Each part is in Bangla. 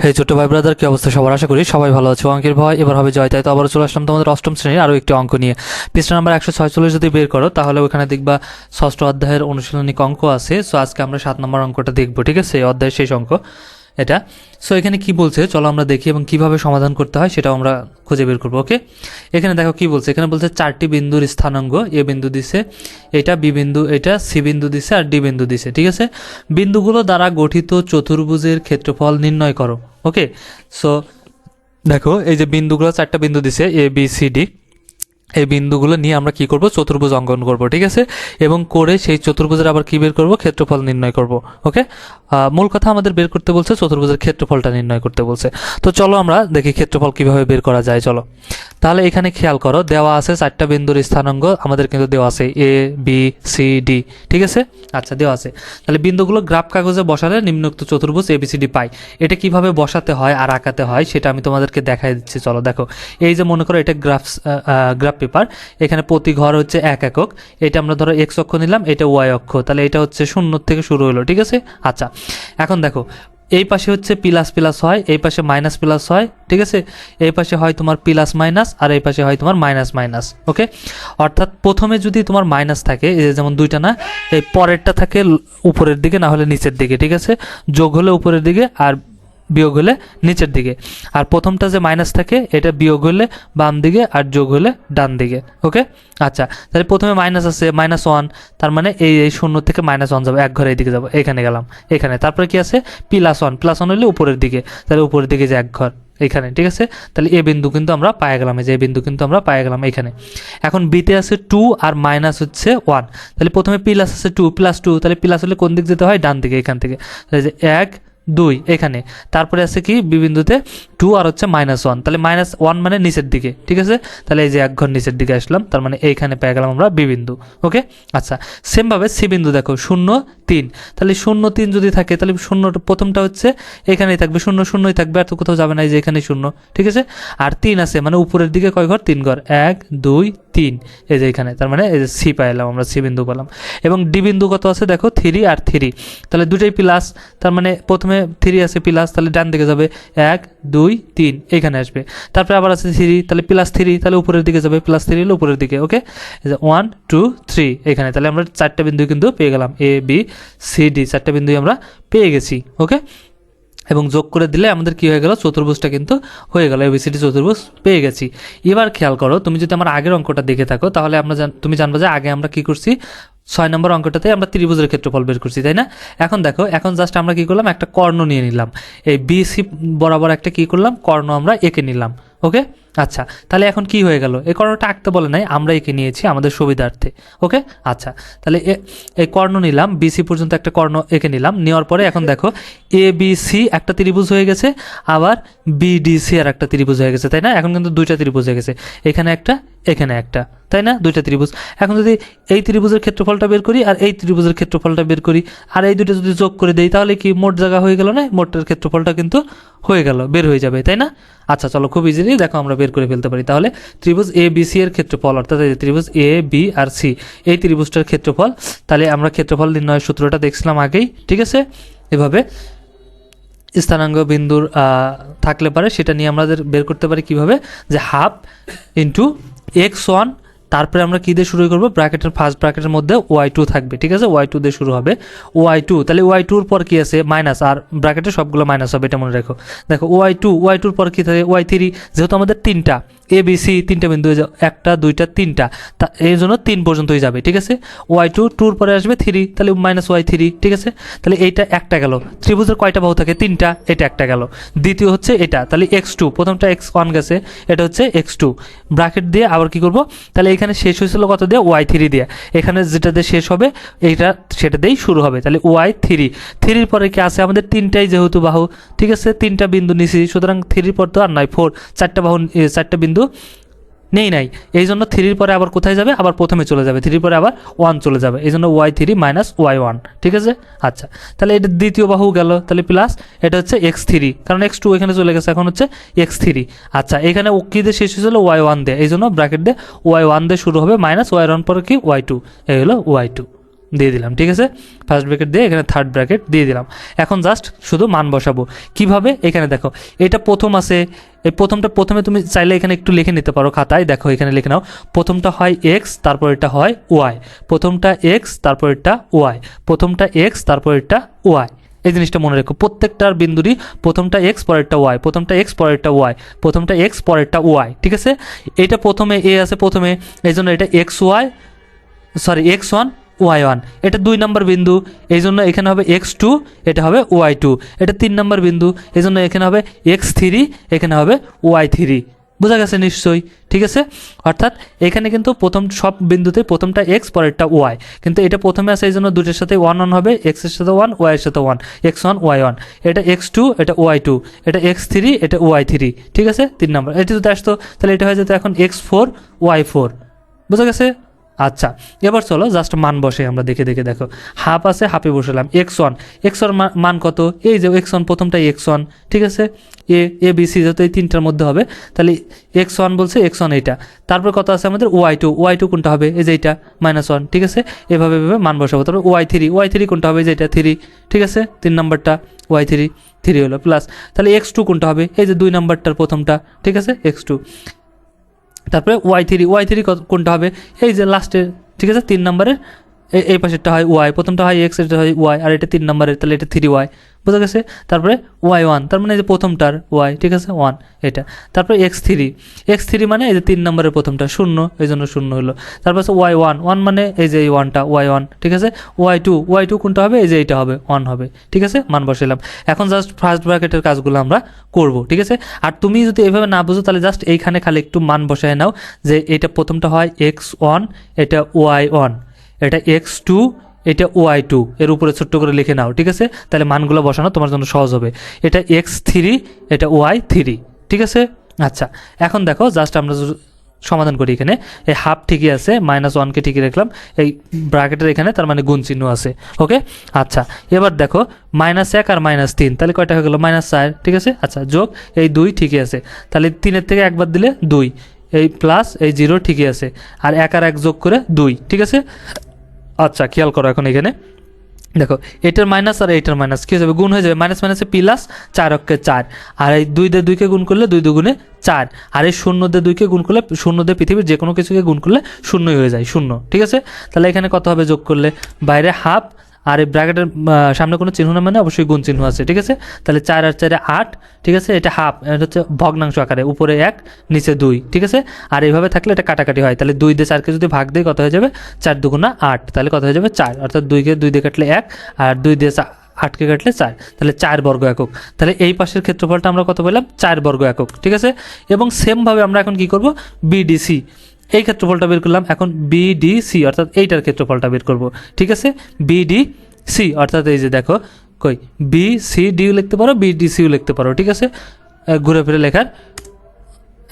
হে ছোট ভাই ব্রাদার কি অবস্থা সবার? আশা করি সবাই ভালো আছে। অঙ্কের ভয় এবার হবে জয়। তাই তো আবার চলে আসলাম তোমাদের অষ্টম শ্রেণির আরও একটি অঙ্ক নিয়ে। পৃষ্ঠা নাম্বার একশো ছয়চল্লিশ যদি বের করো, তাহলে ওখানে দেখবা ষষ্ঠ অধ্যায়ের অনুশীলনিক অঙ্ক আছে। সো আজকে আমরা সাত নম্বর অঙ্কটা দেখব, ঠিক আছে? অধ্যায়ের শেষ অঙ্ক। এটা। সো এখানে কি বলছে? চলো আমরা দেখি এবং কীভাবে সমাধান করতে হয় সেটাও আমরা খুঁজে বের করব ওকে এখানে দেখো কি বলছে? এখানে বলছে চারটি বিন্দুর স্থানাঙ্গ এ বিন্দু দিছে এটা, বি বিন্দু এটা, সি বিন্দু দিছে আর ডি বিন্দু দিছে, ঠিক আছে? বিন্দুগুলো দ্বারা গঠিত চতুর্ভুজের ক্ষেত্রফল নির্ণয় করো ওকে সো দেখো এই যে বিন্দুগুলো চারটা বিন্দু দিছে, এ, বি, সি, ডি। এই বিন্দুগুলো নিয়ে আমরা কি করব? চতুর্ভুজ অঙ্কন করব, ঠিক আছে? এবং করে সেই চতুর্ভুজের আবার কি বের করব? ক্ষেত্রফল নির্ণয় করব, ওকে? মূল কথা আমাদের বের করতে বলছে, চতুর্ভুজের ক্ষেত্রফলটা নির্ণয় করতে বলছে। তো চলো আমরা দেখি ক্ষেত্রফল কীভাবে বের করা যায়, চলো। তাহলে এখানে খেয়াল করো, দেওয়া আছে চারটা বিন্দুর স্থানাঙ্গ আমাদের কিন্তু দেওয়া আছে এ বি সি ডি ঠিক আছে? আচ্ছা দেওয়া আছে। তাহলে বিন্দুগুলো গ্রাফ কাগজে বসালে নিম্নোক্ত চতুর্ভুজ এ বি সি ডি পাই। এটা কীভাবে বসাতে হয় আর আঁকাতে হয়, সেটা আমি তোমাদেরকে দেখাই দিচ্ছি, চলো দেখো। এই যে মনে করো, এটা গ্রাফ গ্রাফ পেপার। এখানে প্রতি ঘর হচ্ছে এক একক। এটা আমরা ধরো এক্স অক্ষ নিলাম, এটা ওয়াই অক্ষ। তাহলে এটা হচ্ছে শূন্য থেকে শুরু হলো, ঠিক আছে? আচ্ছা এখন দেখো এই পাশে হচ্ছে প্লাস প্লাস হয়, এই পাশে মাইনাস প্লাস হয়, ঠিক আছে? এই পাশে হয় তোমার প্লাস মাইনাস আর এই পাশে হয় তোমার মাইনাস মাইনাস, ওকে? অর্থাৎ প্রথমে যদি তোমার মাইনাস থাকে যেমন দুইটা না, এই পরেরটা থাকে উপরের দিকে, না হলে নিচের দিকে, ঠিক আছে? যোগ হলে উপরের দিকে আর বিয়োগ হলে নিচের দিকে। আর প্রথমটা যে মাইনাস থাকে, এটা বিয়োগ হলে বাম দিকে আর যোগ হলে ডান দিকে ওকে আচ্ছা তাহলে প্রথমে মাইনাস আছে মাইনাস ওয়ান তার মানে এই এই শূন্য থেকে মাইনাস ওয়ান যাবে, এক ঘরে এইদিকে যাব, এখানে গেলাম, এখানে। তারপরে কি আছে? প্লাস ওয়ান প্লাস ওয়ান হলে উপরের দিকে, তাহলে উপরের দিকে যে এক ঘর, এখানে, ঠিক আছে? তাহলে এ বিন্দু কিন্তু আমরা পায়ে গেলাম, এই যে এ বিন্দু কিন্তু আমরা পায়ে গেলাম এখানে। এখন বিতে আছে টু আর মাইনাস হচ্ছে ওয়ান তাহলে প্রথমে প্লাস আছে টু প্লাস টু তাহলে প্লাস হলে কোন দিক যেতে হয়? ডান দিকে, এখান থেকে। তাহলে যে এক দুই, এখানে। তারপরে আছে কি? বিবিন্দুতে টু আর হচ্ছে মাইনাস ওয়ান তাহলে মাইনাস ওয়ান মানে নিচের দিকে, ঠিক আছে? তাহলে এই যে এক ঘর নিচের দিকে আসলাম, তার মানে এইখানে পেয়ে গেলাম আমরা বিবিন্দু ওকে? আচ্ছা সেমভাবে সি বিন্দু দেখো, শূন্য, তিন। তাহলে শূন্য, তিন যদি থাকে, তাহলে শূন্য প্রথমটা হচ্ছে এখানেই থাকবে, শূন্য, শূন্যই থাকবে, আর তো কোথাও যাবে না, এই যে এখানে শূন্য, ঠিক আছে? আর তিন আছে মানে উপরের দিকে কয় ঘর? তিন ঘর। এক, দুই তিন। এই যে এখানে, তার মানে এই যে সি পাইলাম, আমরা সি বিন্দু পেলাম। এবং ডি বিন্দু কত আছে? দেখো, থ্রি আর থ্রি। তাহলে দুটোই প্লাস তার মানে প্রথমে থ্রি আছে প্লাস তাহলে ডান দিকে যাবে এক, দুই, তিন এখানে আসবে। তারপরে আবার আছে থ্রি, তাহলে প্লাস থ্রি, তাহলে উপরের দিকে যাবে প্লাস থ্রি হলে উপরের দিকে ওকে ওয়ান টু থ্রি এখানে তাহলে আমরা চারটে বিন্দু কিন্তু পেয়ে গেলাম এ বি সি ডি চারটে বিন্দুই আমরা পেয়ে গেছি ওকে এবং যোগ করে দিলে আমাদের কি হয়ে গেল? চতুর্ভুজটা কিন্তু হয়ে গেল। এবিসিডি চতুর্ভুজ পেয়ে গেছি। এবার খেয়াল করো, তুমি যদি আমার আগের অঙ্কটা দেখে থাকো, তাহলে আমরা তুমি জানব যে আগে আমরা কি করছি? ছয় নম্বর অঙ্কটাতে আমরা ত্রিভুজের ক্ষেত্রফল বের করছি, তাই না? এখন দেখো, এখন জাস্ট আমরা কি করলাম? একটা কর্ণ নিয়ে নিলাম। এই বিসি বরাবর একটা কি করলাম? কর্ণ আমরা এঁকে নিলাম ওকে আচ্ছা তাহলে এখন কি হয়ে গেল? এই কর্ণটা আঁকতে বলে নাই, আমরা এঁকে নিয়েছি আমাদের সুবিধার্থে, ওকে? আচ্ছা তাহলে এই কর্ণ নিলাম বিসি পর্যন্ত একটা কর্ণ এঁকে নিলাম, নেওয়ার পরে এখন দেখো এ বি সি একটা ত্রিভুজ হয়ে গেছে, আবার বিডিসি আর একটা ত্রিভুজ হয়ে গেছে, তাই না? এখন কিন্তু দুইটা ত্রিভুজ হয়ে গেছে, এখানে একটা এখানে একটা, তাই না? দুইটা ত্রিভুজ। এখন যদি এই ত্রিভুজের ক্ষেত্রফলটা বের করি আর এই ত্রিভুজের ক্ষেত্রফলটা বের করি, আর এই দুটো যদি যোগ করে দেই, তাহলে কি মোট জায়গা হয়ে গেল না? মোটের ক্ষেত্রফলটা কিন্তু হয়ে গেল, বের হয়ে যাবে, তাই না? আচ্ছা চলো, খুব ইজিলি দেখো আমরা বের করে ফেলতে পারি। তাহলে ত্রিভুজ এ বি সি এর ক্ষেত্রফল, অর্থাৎ ত্রিভুজ এ বি আর সি এই ত্রিভুজটার ক্ষেত্রফল, তাহলে আমরা ক্ষেত্রফল নির্ণয়ের সূত্রটা দেখছিলাম আগেই, ঠিক আছে? এভাবে স্থানাঙ্গ বিন্দুর থাকলে পারে, সেটা নিয়ে আমাদের বের করতে পারি কীভাবে? যে হাফ ইন্টু এক্স ওয়ান তারপরে আমরা কী দিয়ে শুরু করব? ব্র্যাকেটের ফার্স্ট ব্র্যাকেটের মধ্যে ওয়াই টু থাকবে, ঠিক আছে? ওয়াই টু দিয়ে শুরু হবে। ওয়াই টু তাহলে ওয়াই টুর পর কী আছে? মাইনাস আর ব্র্যাকেটে সবগুলো মাইনাস হবে, এটা মনে রেখো। দেখো ওয়াই টু ওয়াই টুর পর কী থাকে? ওয়াই থ্রি যেহেতু আমাদের তিনটা এ বি সি তিনটা বিন্দু হয়ে যাবে। একটা, দুইটা, তিনটা। তা এই জন্য তিন পর্যন্তই যাবে, ঠিক আছে? ওয়াই টু টুর পরে আসবে থ্রি তাহলে মাইনাস ওয়াই থ্রি ঠিক আছে? তাহলে এইটা একটা গেল। ত্রিভুজের কয়টা বাহু থাকে? তিনটা, এটা একটা গেল। দ্বিতীয় হচ্ছে এটা, তাহলে এক্স টু প্রথমটা এক্স ওয়ান গেছে, এটা হচ্ছে এক্স টু ব্রাকেট দিয়ে আবার কি করব? তাহলে এখানে শেষ হয়েছিল কত দিয়ে? ওয়াই থ্রি দিয়ে। এখানে যেটা দিয়ে শেষ হবে, এইটা সেটা দিয়েই শুরু হবে, তাহলে ওয়াই থ্রি থ্রির পরে কি আছে? আমাদের তিনটাই যেহেতু বাহু, ঠিক আছে? তিনটা বিন্দু নিছি, সুতরাং থ্রির পর তো আর নয় ফোর চারটা বাহু চারটা বিন্দু নেই নাই। এই জন্য থ্রির পরে আবার কোথায় যাবে? আবার প্রথমে চলে যাবে। থ্রির পরে আবার ওয়ান চলে যাবে। এই জন্য Y three minus Y one. ঠিক আছে? আচ্ছা। তাহলে এটা দ্বিতীয় বাহু গেল। তাহলে প্লাস এটা হচ্ছে এক্স থ্রি। কারণ এক্স টু এখানে চলে গেছে। এখন হচ্ছে এক্স থ্রি। আচ্ছা এখানে কি দিয়ে শেষ হয়েছিল ওয়াই ওয়ান দিয়ে। এই জন্য ব্র্যাকেট দিয়ে ওয়াই ওয়ান দিয়ে শুরু হবে মাইনাস ওয়াই ওয়ান পরে কি? Y two. এই হলো ওয়াই টু। দিয়ে দিলাম, ঠিক আছে? ফার্স্ট ব্র্যাকেট দিয়ে এখানে থার্ড ব্র্যাকেট দিয়ে দিলাম। এখন জাস্ট শুধু মান বসাবো। কীভাবে? এখানে দেখো, এটা প্রথম আছে। এই প্রথমটা প্রথমে তুমি চাইলে এখানে একটু লিখে নিতে পারো খাতায়। দেখো, এখানে লিখে নাও। প্রথমটা হয় এক্স তারপর এটা হয় ওয়াই প্রথমটা এক্স তারপর এটা ওয়াই প্রথমটা এক্স তারপর এটা ওয়াই এই জিনিসটা মনে রেখো, প্রত্যেকটার বিন্দুরই প্রথমটা এক্স পরেরটা ওয়াই প্রথমটা এক্স পরেরটা ওয়াই প্রথমটা এক্স পরেরটা ওয়াই ঠিক আছে? এটা প্রথমে এ আছে প্রথমে। এই জন্য এটা X Y sorry X one Y one এটা দুই নম্বর বিন্দু এই জন্য এখানে হবে এক্স টু এটা হবে ওয়াই টু এটা তিন নম্বর বিন্দু এই জন্য এখানে হবে এক্স থ্রি এখানে হবে ওয়াই থ্রি বোঝা গেছে নিশ্চয়ই? ঠিক আছে? অর্থাৎ এখানে কিন্তু প্রথম সব বিন্দুতে প্রথমটা এক্স পরেরটা ওয়াই কিন্তু এটা প্রথমে আছে এই জন্য দুটোর সাথে ওয়ান ওয়ান হবে এক্সের সাথে ওয়ান ওয়াইয়ের সাথে one X one Y one এটা এক্স টু এটা ওয়াই টু এটা এক্স থ্রি এটা ওয়াই থ্রি ঠিক আছে? তিন নম্বর। এটা যদি আসতো, তাহলে এটা হয়ে যেত এখন এক্স ফোর ওয়াই ফোর বোঝা গেছে? আচ্ছা এবার চলো জাস্ট মান বসে আমরা, দেখে দেখে দেখো। হাফ আছে, হাফে বসালাম। এক্স ওয়ান এক্স ওয়ান মান কত? এই যে এক্স ওয়ান প্রথমটা এক্স ওয়ান ঠিক আছে? এ এ, বি, সি যেহেতু এই তিনটার মধ্যে হবে, তাহলে এক্স ওয়ান বলছে এক্স ওয়ান এইটা। তারপর কত আছে আমাদের? ওয়াই টু ওয়াই টু কোনটা হবে? এই যে এইটা মাইনাস ওয়ান ঠিক আছে? এভাবে এভাবে মান বসাবো। তারপর ওয়াই থ্রি ওয়াই থ্রি কোনটা হবে? যে এটা থ্রি ঠিক আছে? তিন নম্বরটা ওয়াই থ্রি থ্রি হলো প্লাস তাহলে এক্স টু কোনটা হবে? এই যে দুই নম্বরটার প্রথমটা, ঠিক আছে? এক্স টু তারপরে ওয়াই থ্রি ওয়াই থ্রি কোনটা হবে? এই যে লাস্টের ঠিক আছে? তিন নম্বরের এই পাশেরটা হয় ওয়াই প্রথমটা হয় এক্স এটা হয় ওয়াই আর এটা তিন নম্বরের, তাহলে এটা থ্রি ওয়াই বোঝা গেছে? তারপরে ওয়াই ওয়ান তার মানে এই যে প্রথমটার ওয়াই ঠিক আছে? ওয়ান এটা। তারপরে এক্স থ্রি এক্স থ্রি মানে এই যে তিন নম্বরের প্রথমটা, শূন্য এই জন্য শূন্য হলো। তারপর ওয়াই ওয়ান ওয়ান মানে এই যে এই ওয়ানটা ওয়াই ওয়ান ঠিক আছে? ওয়াই টু ওয়াই টু কোনটা হবে? এই যে এইটা হবে ওয়ান হবে, ঠিক আছে? মান বসালাম এখন জাস্ট ফার্স্ট ব্র্যাকেটের কাজগুলো আমরা করব, ঠিক আছে? আর তুমি যদি এভাবে না বুঝো, তাহলে জাস্ট এইখানে খালি একটু মান বসায় নাও যে এটা প্রথমটা হয় এক্স ওয়ান এটা ওয়াই ওয়ান এটা এক্স টু এটা ওয়াই টু এর উপরে ছোট্ট করে লিখে নাও, ঠিক আছে? তাহলে মানগুলো বসানো তোমার জন্য সহজ হবে। এটা এক্স থ্রি এটা ওয়াই থ্রি ঠিক আছে? আচ্ছা এখন দেখো জাস্ট আমরা সমাধান করি এখানে, এই হাফ ঠিকই আছে মাইনাস ওয়ানকে ঠিকই রাখলাম, এই ব্র্যাকেটের এখানে তার মানে গুণ চিহ্ন আছে ওকে আচ্ছা এবার দেখো মাইনাস এক আর মাইনাস তিন, তাহলে কয়টা হয়ে গেলো? মাইনাস চার, ঠিক আছে? আচ্ছা যোগ, এই দুই ঠিকই আছে, তাহলে তিনের থেকে একবার দিলে দুই, এই প্লাস এই জিরো ঠিকই আছে, আর এক আর এক যোগ করে দুই, ঠিক আছে? আচ্ছা খেয়াল করো এখন এখানে। দেখো, এটার মাইনাস আর এইটার মাইনাস কী হবে গুণ হয়ে যাবে? মাইনাস মাইনাসে প্লাস চার অক্ষে চার। আর এই দুই দিয়ে দুইকে গুণ করলে দুই দুগুণে চার। আর এই শূন্য দিয়ে দুইকে গুণ করলে, শূন্য দে পৃথিবীর যে কোনো কিছুকে গুণ করলে শূন্যই হয়ে যায়, শূন্য। ঠিক আছে? তাহলে এখানে কত হবে যোগ করলে? বাইরে হাফ আর এই ব্র্যাকেটের সামনে কোনো চিহ্ন না মানে অবশ্যই গুণ চিহ্ন আছে, ঠিক আছে? তাহলে চার আর চারে আট, ঠিক আছে? এটা হাফ, এটা হচ্ছে ভগ্নাংশ আকারে, উপরে এক, নিচে দুই, ঠিক আছে? আর এইভাবে থাকলে এটা কাটাকাটি হয়, তাহলে দুই দিয়ে চারকে যদি ভাগ দিই, কত হয়ে যাবে? চার দুগুণা আট, তাহলে কত হয়ে যাবে? চার, অর্থাৎ দুইকে দুই দিয়ে কাটলে এক, আর দুই দিয়ে আটকে কাটলে চার, তাহলে চার বর্গ একক। তাহলে এই পাশের ক্ষেত্রফলটা আমরা কত পেলাম? চার বর্গ একক, ঠিক আছে? এবং সেমভাবে আমরা এখন কি করব? বিডিসি এই ক্ষেত্রফলটা বের করলাম এখন বিডিসি অর্থাৎ এইটার ক্ষেত্রফলটা বের করব। ঠিক আছে? বিডিসি অর্থাৎ এই যে দেখো, কই? বি সি ডিও লিখতে পারো বিডিসিও লিখতে পারো, ঠিক আছে? ঘুরে ফিরে লেখার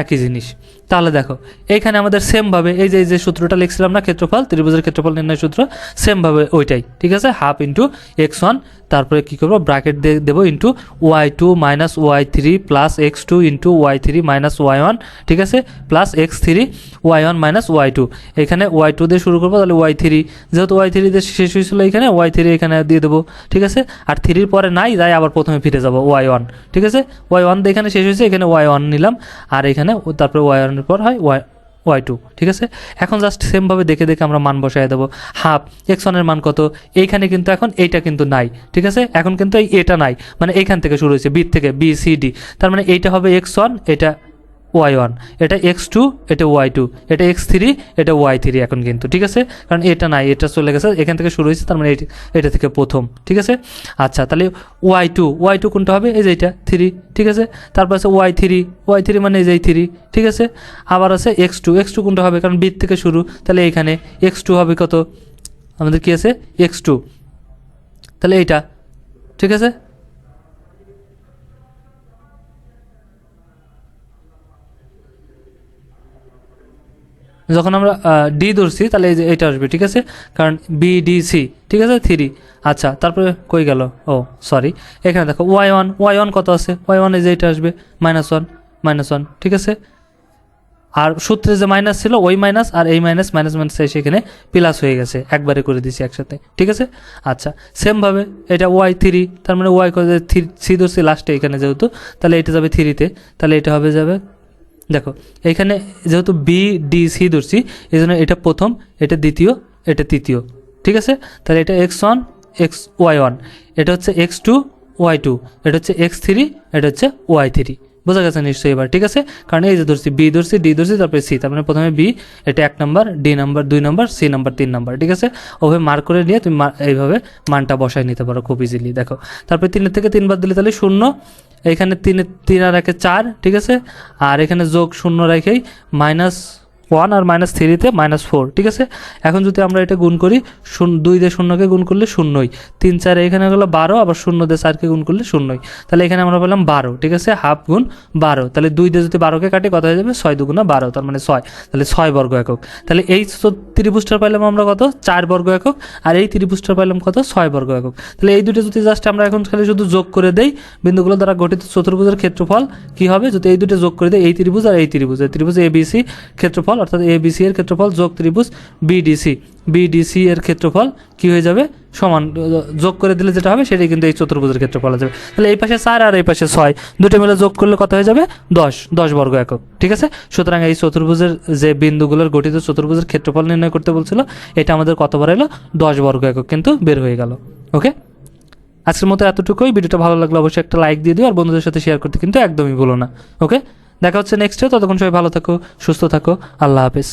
একই জিনিস। তাহলে দেখো এইখানে আমাদের সেমভাবে এই যে এই যে সূত্রটা লিখছিলাম না, ক্ষেত্রফল, ত্রিভুজের ক্ষেত্রফল নির্ণয় সূত্র সেমভাবে ওইটাই, ঠিক আছে? হাফ ইন্টু এক্স ওয়ান তারপরে কী করব? ব্র্যাকেট দিয়ে দেবো into Y two minus Y three plus X two into Y three minus Y one ঠিক আছে? Plus X three Y one minus Y two এখানে ওয়াই টু দিয়ে শুরু করব, তাহলে ওয়াই থ্রি যেহেতু ওয়াই থ্রি দিয়ে শেষ হয়েছিল এখানে ওয়াই থ্রি এখানে দিয়ে দেবো, ঠিক আছে? আর থ্রির পরে নাই, তাই আবার প্রথমে ফিরে যাব ওয়াই ওয়ান ঠিক আছে? ওয়াই ওয়ান দিয়ে এখানে শেষ হয়েছে, এখানে ওয়াই ওয়ান নিলাম। আর এখানে তারপরে ওয়াই ওয়ানের পর হয় ওয়াই ওয়াই টু ঠিক আছে? এখন জাস্ট সেমভাবে দেখে দেখে আমরা মান বসাই দেবো। হাফ এক্স ওয়ানের মান কত? এইখানে কিন্তু এখন এইটা কিন্তু নাই, ঠিক আছে? এখন কিন্তু এই এটা নাই। মানে এইখান থেকে শুরু হয়েছে, বি থেকে, বি, সি, ডি। তার মানে এইটা হবে এক্স ওয়ান এটা ওয়াই ওয়ান। এটা এক্স টু, এটা ওয়াই টু। এটা এক্স থ্রি, এটা ওয়াই থ্রি এখন কিন্তু, ঠিক আছে? কারণ এটা নাই, এটা চলে গেছে, এখান থেকে শুরু হয়েছে, তার মানে এটা থেকে প্রথম, ঠিক আছে? আচ্ছা তাহলে ওয়াই টু ওয়াই টু কোনটা হবে? এই যে এটা, থ্রি, ঠিক আছে? তারপর আছে ওয়াই থ্রি ওয়াই থ্রি মানে এই যে থ্রি, ঠিক আছে? আবার আছে এক্স টু এক্স টু কোনটা হবে? কারণ বি থেকে শুরু, তাহলে এইখানে এক্স টু হবে কত? আমাদের কী আছে? X two. তাহলে এইটা, ঠিক আছে? যখন আমরা ডি ধরছি, তাহলে এই যে এটা আসবে, ঠিক আছে? কারণ বি ডি সি ঠিক আছে? থ্রি আচ্ছা তারপরে কই গেল? ও সরি এখানে দেখো ওয়াই ওয়ান ওয়াই ওয়ান কত আছে? ওয়াই ওয়ান এই যে এটা আসবে মাইনাস ওয়ান মাইনাস ওয়ান ঠিক আছে? আর সূত্রে যে মাইনাস ছিল, ওই মাইনাস আর এই মাইনাস মাইনাস মাইনাস এসে এখানে প্লাস হয়ে গেছে, একবারে করে দিয়েছি একসাথে, ঠিক আছে? আচ্ছা সেমভাবে এটা ওয়াই থ্রি তার মানে ওয়াই করে থ্রি সি ধরছি লাস্টে এখানে যেহেতু, তাহলে এটা যাবে থ্রিতে তাহলে এটা হবে যাবে দেখো এখানে যেহেতু বি ডি সি ধরছি এই জন্য এটা প্রথম, এটা দ্বিতীয়, এটা তৃতীয়। ঠিক আছে? তাহলে এটা X one X Y one এটা হচ্ছে এক্স টু ওয়াই টু এটা হচ্ছে এক্স থ্রি এটা হচ্ছে ওয়াই থ্রি বোঝা গেছে নিশ্চয়ই এবার, ঠিক আছে? কারণ এই যে ধরছি বি ধরছি ডি ধরছি, তারপরে সি তার মানে প্রথমে বি এটা এক নাম্বার ডি নাম্বার দুই নাম্বার সি নাম্বার তিন নাম্বার ঠিক আছে? ওভাবে মার্ক করে নিয়ে তুমি এইভাবে মানটা বসায় নিতে পারো খুব ইজিলি দেখো। তারপরে তিনের থেকে তিনবার দিলে তাহলে শূন্য, এখানে তিনে তিন আর একে চার, ঠিক আছে? আর এখানে যোগ শূন্য রেখেই মাইনাস ওয়ান আর মাইনাস থ্রিতে মাইনাস ফোর ঠিক আছে? এখন যদি আমরা এটা গুণ করি, শূন্য, দুই দিয়ে শূন্যকে গুণ করলে শূন্যই। তিন, চার এখানে হলো বারো, আবার শূন্য দিয়ে চারকে গুণ করলে শূন্যই। তাহলে এখানে আমরা পেলাম বারো, ঠিক আছে? হাফ গুণ বারো। তাহলে দুই দিয়ে যদি বারোকে কাটি, কত হয়ে যাবে? ছয় দুগুণা বারো, তার মানে ছয়। তাহলে ছয় বর্গ একক। তাহলে এই ত্রিভুজটা পাইলাম আমরা কত? চার বর্গ একক। আর এই ত্রিভুজটা পাইলাম কত? ছয় বর্গ একক। তাহলে এই দুটো যদি জাস্ট আমরা এখন খালি শুধু যোগ করে দেই, বিন্দুগুলো দ্বারা গঠিত চতুর্ভুজের ক্ষেত্রফল কী হবে? যদি এই দুটো যোগ করে দেয় এই ত্রিভুজ আর এই ত্রিভুজ। এই ত্রিভুজ এ বিসি ক্ষেত্রফল, অর্থাৎ এ বিসি এর ক্ষেত্রফল যোগ ত্রিভুজ বিডিসি বিডিসি এর ক্ষেত্রফল কি হয়ে যাবে? সমান, যোগ করে দিলে যেটা হবে, সেটাই কিন্তু এই চতুর্ভুজের ক্ষেত্রফল হয়ে যাবে। তাহলে এই পাশে চার আর এই পাশে ছয়, দুটো মিলে যোগ করলে কত হয়ে যাবে? দশ দশ বর্গ একক, ঠিক আছে? সুতরাং এই চতুর্ভুজের যে বিন্দুগুলোর গঠিত চতুর্ভুজের ক্ষেত্রফল নির্ণয় করতে বলছিল, এটা আমাদের কত বার এলো? দশ বর্গ একক কিন্তু বের হয়ে গেল, ওকে? আজকের মতো এতটুকুই। ভিডিওটা ভালো লাগলে অবশ্যই একটা লাইক দিয়ে দিও, আর বন্ধুদের সাথে শেয়ার করতে কিন্তু একদমই ভুলো না, ওকে? দেখা হচ্ছে নেক্সটে ততক্ষণ সবাই ভালো থাকো সুস্থ থাকো আল্লাহ হাফেজ।